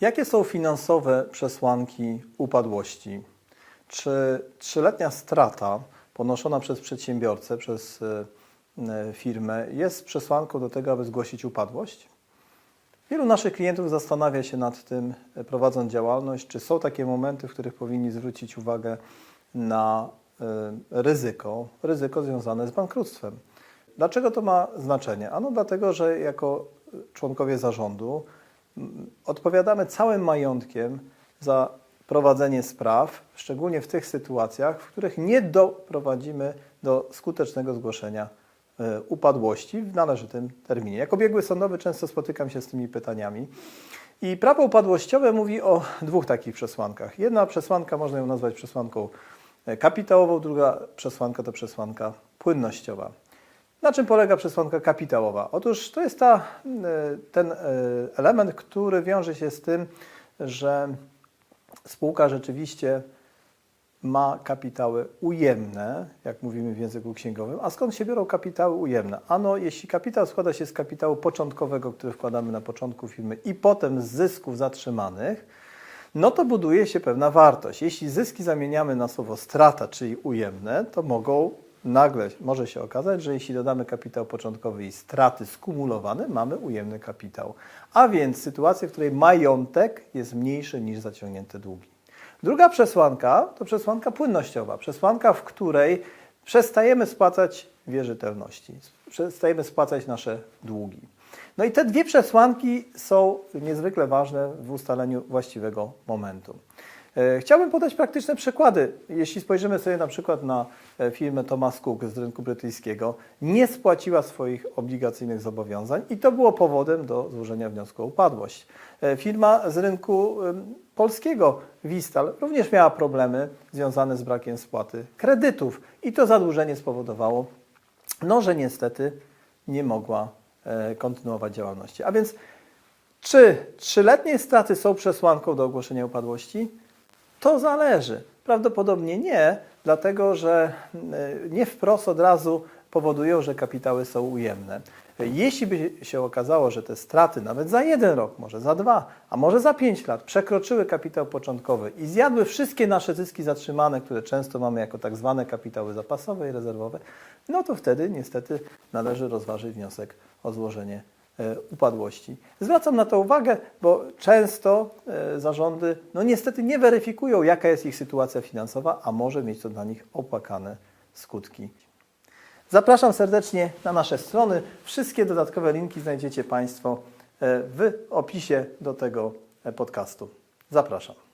Jakie są finansowe przesłanki upadłości? Czy trzyletnia strata ponoszona przez przedsiębiorcę, przez e, e, firmę jest przesłanką do tego, aby zgłosić upadłość? Wielu naszych klientów zastanawia się nad tym, e, prowadząc działalność, czy są takie momenty, w których powinni zwrócić uwagę na ryzyko, ryzyko związane z bankructwem. Dlaczego to ma znaczenie? Ano dlatego, że jako członkowie zarządu odpowiadamy całym majątkiem za prowadzenie spraw, szczególnie w tych sytuacjach, w których nie doprowadzimy do skutecznego zgłoszenia e, upadłości w należytym terminie. Jako biegły sądowy często spotykam się z tymi pytaniami. I prawo upadłościowe mówi o dwóch takich przesłankach. Jedna przesłanka można ją nazwać przesłanką e, kapitałową, druga przesłanka to przesłanka płynnościowa. Na czym polega przesłanka kapitałowa? Otóż to jest ta, e, ten e, element, który wiąże się z tym, że spółka rzeczywiście ma kapitały ujemne, jak mówimy w języku księgowym. A skąd się biorą kapitały ujemne? Ano, jeśli kapitał składa się z kapitału początkowego, który wkładamy na początku firmy i potem z zysków zatrzymanych, no to buduje się pewna wartość. Jeśli zyski zamieniamy na słowo strata, czyli ujemne, to mogą nagle, może się okazać, że jeśli dodamy kapitał początkowy i straty skumulowane, mamy ujemny kapitał. A więc sytuację, w której majątek jest mniejszy niż zaciągnięte długi. Druga przesłanka to przesłanka płynnościowa, przesłanka, w której przestajemy spłacać wierzytelności, przestajemy spłacać nasze długi. No i te dwie przesłanki są niezwykle ważne w ustaleniu właściwego momentu. E, Chciałbym podać praktyczne przykłady. Jeśli spojrzymy sobie na przykład na e, firmę Thomas Cook z rynku brytyjskiego, nie spłaciła swoich obligacyjnych zobowiązań i to było powodem do złożenia wniosku o upadłość. E, Firma z rynku polskiego Vistal również miała problemy związane z brakiem spłaty kredytów i to zadłużenie spowodowało, no, że niestety nie mogła kontynuować działalności. A więc czy trzyletnie straty są przesłanką do ogłoszenia upadłości? To zależy. Prawdopodobnie nie, dlatego że e, nie wprost od razu powodują, że kapitały są ujemne. Jeśli by się okazało, że te straty nawet za jeden rok, może za dwa, a może za pięć lat przekroczyły kapitał początkowy i zjadły wszystkie nasze zyski zatrzymane, które często mamy jako tak zwane kapitały zapasowe i rezerwowe, no to wtedy niestety należy rozważyć wniosek o złożenie upadłości. Zwracam na to uwagę, bo często e, zarządy no niestety nie weryfikują, jaka jest ich sytuacja finansowa, a może mieć to dla nich opłakane skutki. Zapraszam serdecznie na nasze strony. Wszystkie dodatkowe linki znajdziecie Państwo e, w opisie do tego e, podcastu. Zapraszam.